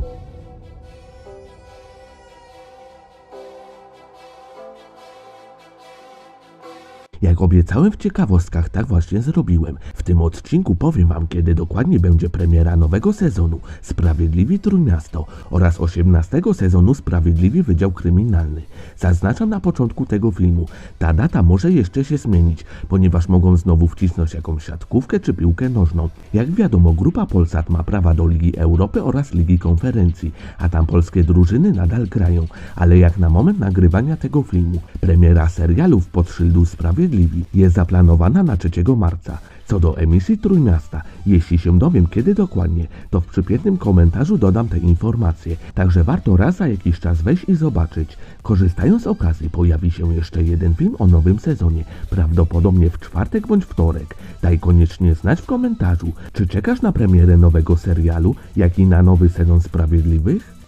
thank you Jak obiecałem w ciekawostkach, tak właśnie zrobiłem. W tym odcinku powiem wam, kiedy dokładnie będzie premiera nowego sezonu Sprawiedliwi Trójmiasto oraz 18 sezonu Sprawiedliwi Wydział Kryminalny. Zaznaczam na początku tego filmu, ta data może jeszcze się zmienić, ponieważ mogą znowu wcisnąć jakąś siatkówkę czy piłkę nożną. Jak wiadomo, grupa Polsat ma prawa do Ligi Europy oraz Ligi Konferencji, a tam polskie drużyny nadal grają. Ale jak na moment nagrywania tego filmu, premiera serialów pod szyldu Sprawiedliwi jest zaplanowana na 3 marca. Co do emisji Trójmiasta, jeśli się dowiem kiedy dokładnie, to w przypiętym komentarzu dodam te informacje, także warto raz za jakiś czas wejść i zobaczyć. Korzystając z okazji pojawi się jeszcze jeden film o nowym sezonie, prawdopodobnie w czwartek bądź wtorek. Daj koniecznie znać w komentarzu, czy czekasz na premierę nowego serialu, jak i na nowy sezon Sprawiedliwych?